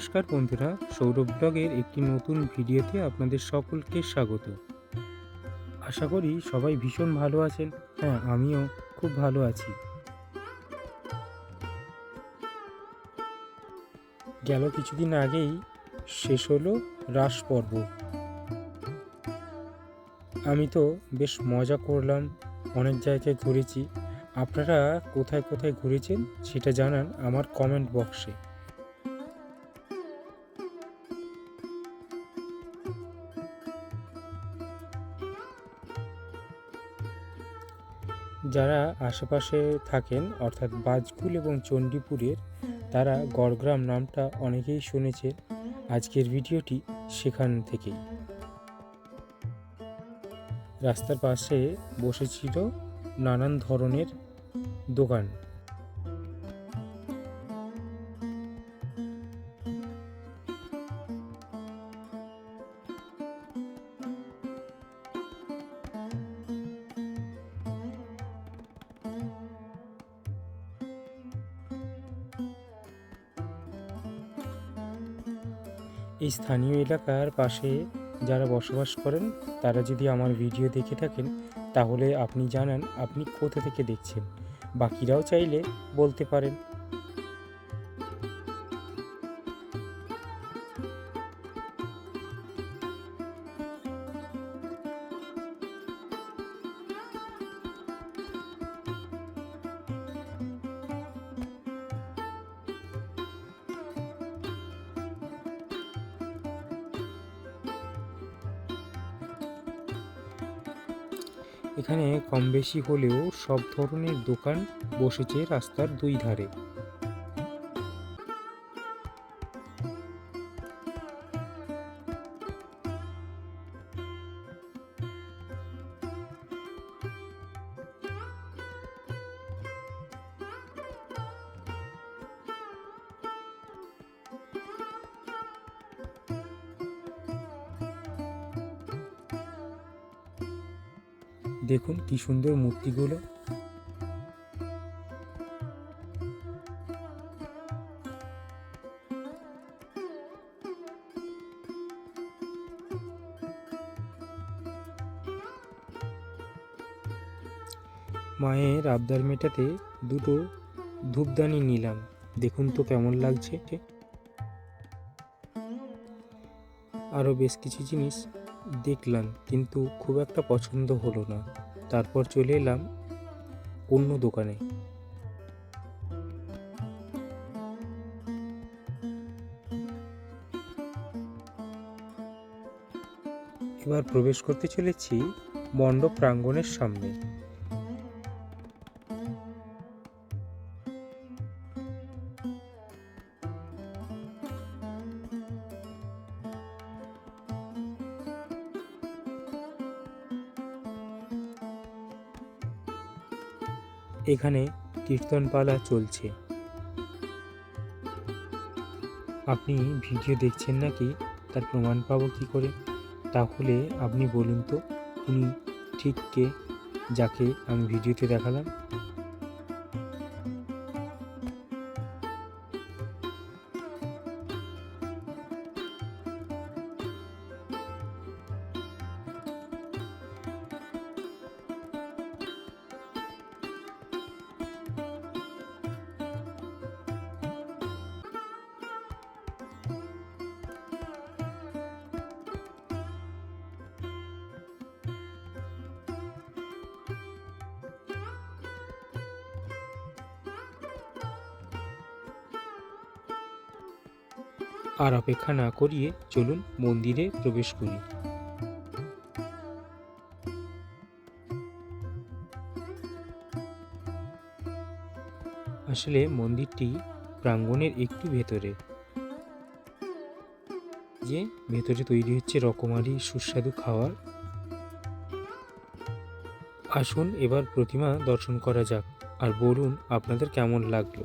নমস্কার বন্ধুরা, সৌরভ ব্লগের একটি নতুন ভিডিওতে আপনাদের সকলকে স্বাগত। আশা করি সবাই ভীষণ ভালো আছেন হ্যাঁ আমিও খুব ভালো আছি। গেল কিছুদিন আগেই শেষ হলো রাস পর্ব। আমি তো বেশ মজা করলাম, অনেক জায়গায় ঘুরেছি। আপনারা কোথায় কোথায় ঘুরেছেন সেটা জানান আমার কমেন্ট বক্সে যারা আশেপাশে থাকেন অর্থাৎ বাজকুল এবং চণ্ডীপুরের তারা গড়গ্রাম নামটা অনেকেই শুনেছে। আজকের ভিডিওটি সেখান থেকেই। রাস্তার পাশে বসেছিল নানান ধরনের দোকান। এই স্থানীয় এলাকার পাশে যারা বসবাস করেন, তারা যদি আমার ভিডিও দেখে থাকেন, তাহলে আপনি জানান আপনি কোথা থেকে দেখছেন। বাকিরাও চাইলে বলতে পারেন। এখানে কম বেশি হলেও সব ধরনের দোকান বসেছে রাস্তার দুই ধারে। দেখুন কি সুন্দর মূর্তিগুলো। মায়ের আবদার মেটাতে দুটো ধূপদানি নিলাম। দেখুন তো কেমন লাগছে। আরও বেশ কিছু জিনিস দেখলাম, কিন্তু খুব একটা পছন্দ হলো না। তারপর চলে এলাম অন্য দোকানে। এবার প্রবেশ করতে চলেছি মণ্ডপ প্রাঙ্গণের সামনে। এখানে কীর্তনপালা চলছে। আপনি ভিডিও দেখছেন নাকি? তার প্রমাণ পাবো কি করে? তাহলে আপনি বলুন তো, উনি ঠিক কে যাকে আমি ভিডিওতে দেখালাম? আর অপেক্ষা না করিয়ে চলুন মন্দিরে প্রবেশ করি। আসলে মন্দিরটি প্রাঙ্গণের একটু ভেতরে। যে ভেতরে তৈরি হচ্ছে রকমারি সুস্বাদু খাওয়ার। আসুন এবার প্রতিমা দর্শন করা যাক আর বলুন আপনাদের কেমন লাগল।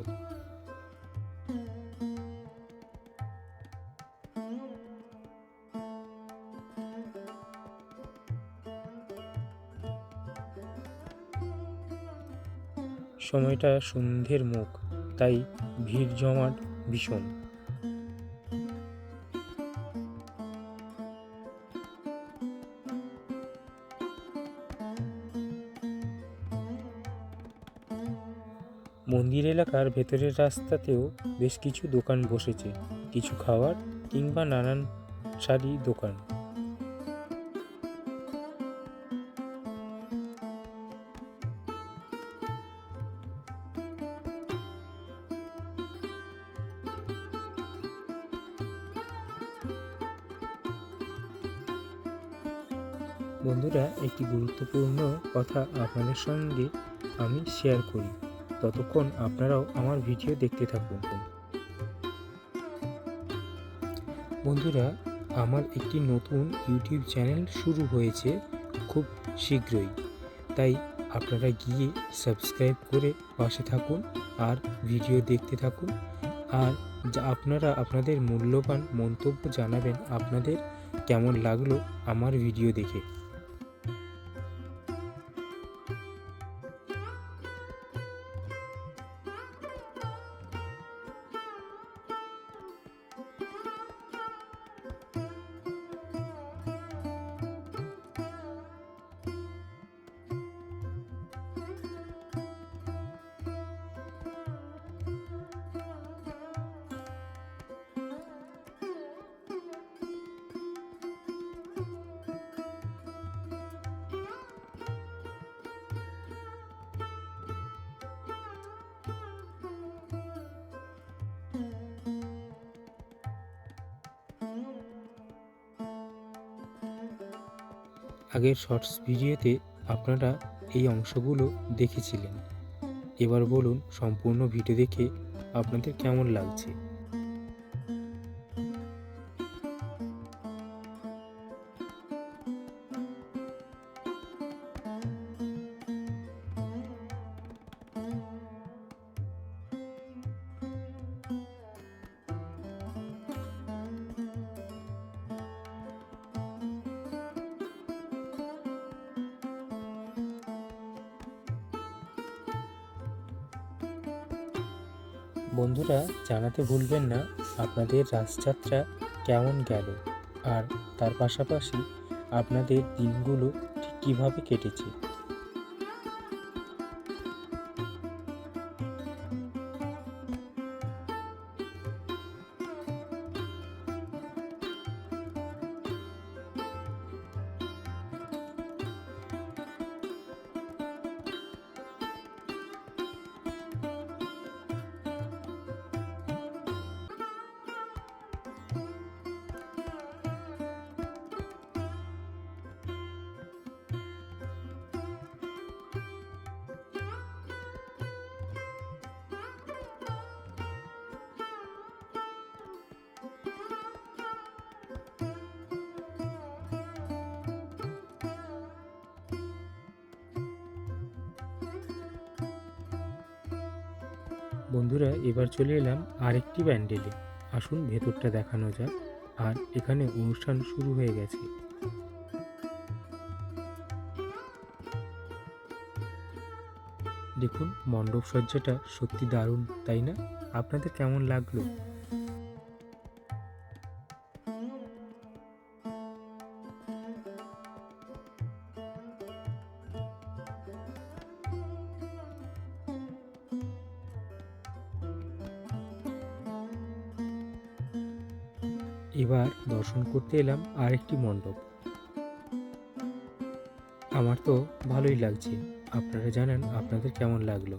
সময়টা সন্ধ্যের মুখ, তাই ভিড় জমাট ভীষণ। মন্দির এলাকার ভেতরের রাস্তাতেও বেশ কিছু দোকান বসেছে, কিছু খাওয়ার কিংবা নানান শাড়ি দোকান। বন্ধুরা, একটি গুরুত্বপূর্ণ কথা আপনাদের সঙ্গে আমি শেয়ার করি। ততক্ষণ আপনারাও আমার ভিডিও দেখতে থাকুন। বন্ধুরা, আমার একটি নতুন ইউটিউব চ্যানেল শুরু হয়েছে খুব শীঘ্রই। তাই আপনারা গিয়ে সাবস্ক্রাইব করে পাশে থাকুন আর ভিডিও দেখতে থাকুন। আর যা আপনারা আপনাদের মূল্যবান মন্তব্য জানাবেন আপনাদের কেমন লাগল আমার ভিডিও দেখে। আগের শর্টস ভিডিওতে আপনারা এই অংশগুলো দেখেছিলেন। এবার বলুন, সম্পূর্ণ ভিডিও দেখে আপনাদের কেমন লাগছে? বন্ধুরা, জানাতে ভুলবেন না আপনাদের রাসযাত্রা কেমন গেল আর তার পাশাপাশি আপনাদের দিনগুলো ঠিক কীভাবে কেটেছে। বন্ধুরা, এবার চলে এলাম আরেকটি প্যান্ডেলে। আসুন ভেতরটা দেখানো যাক। আর এখানে অনুষ্ঠান শুরু হয়ে গেছে। দেখুন মণ্ডপ সজ্জাটা সত্যি দারুণ, তাই না? আপনাদের কেমন লাগল? এবার দর্শন করতে এলাম আরেকটি মণ্ডপ। আমার তো ভালোই লাগছে। আপনারা জানেন আপনাদের কেমন লাগল।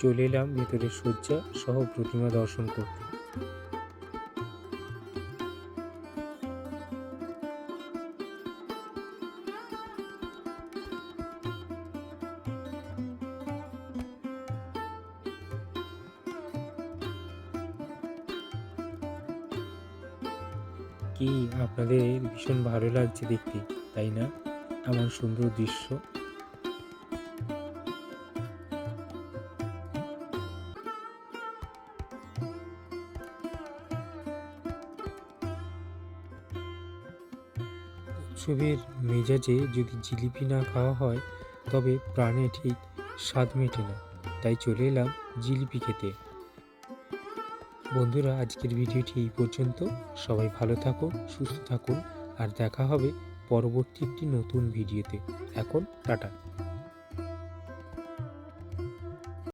চলে এলাম ভেতরের শয্যা সহ প্রতিমা দর্শন করতে। কি আপনাদের ভীষণ ভালো লাগছে দেখতে, তাই না? এমন সুন্দর দৃশ্য। উৎসবের মেজাজে যদি জিলিপি না খাওয়া হয়, তবে প্রাণে ঠিক স্বাদ মেটে না। তাই চলে এলাম জিলিপি খেতে। বন্ধুরা, আজকের ভিডিওটি এই পর্যন্ত। সবাই ভালো থাকুন, সুস্থ থাকুন, আর দেখা হবে পরবর্তী একটি নতুন ভিডিওতে। এখন টাটা।